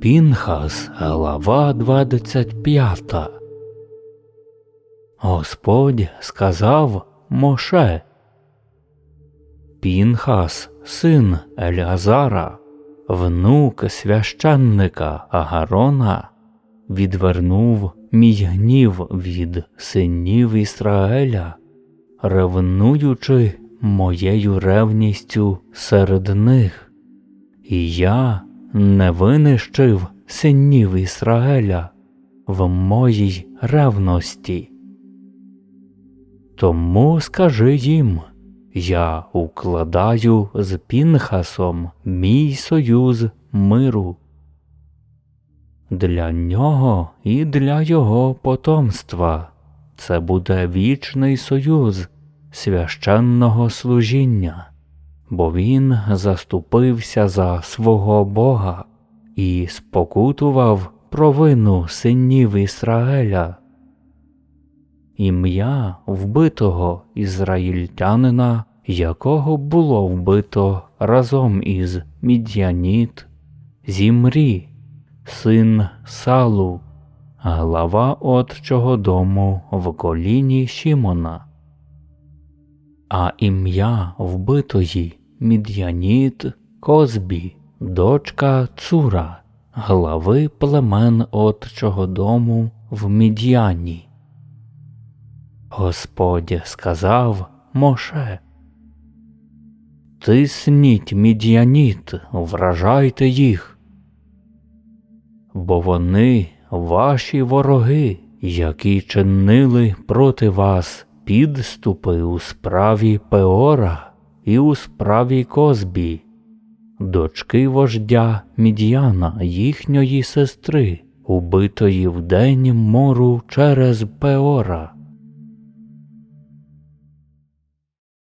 Пінхас, глава 25. Господь сказав Моше. Пінхас, син Елязара, внук священника Агарона, відвернув мій гнів від синів Ісраеля, ревнуючи моєю ревністю серед них, і я не винищив синів Ізраїля в моїй ревності. Тому скажи їм, я укладаю з Пінхасом мій союз миру. Для нього і для його потомства це буде вічний союз священного служіння бо він заступився за свого Бога і спокутував провину синів Ісраеля. Ім'я вбитого ізраїльтянина, якого було вбито разом із Мід'яніт, Зімрі, син Салу, глава отчого дому в коліні Шімона. А ім'я вбитої Мід'яніт Козбі, дочка Цура, глави племен отчого дому в Мід'яні. Господь сказав Моше. Тисніть мід'яніт, вражайте їх, бо вони ваші вороги, які чинили проти вас підступи у справі Пеора і у справі Козбі, дочки вождя Мід'яна, їхньої сестри, убитої вдень мору через Пеора.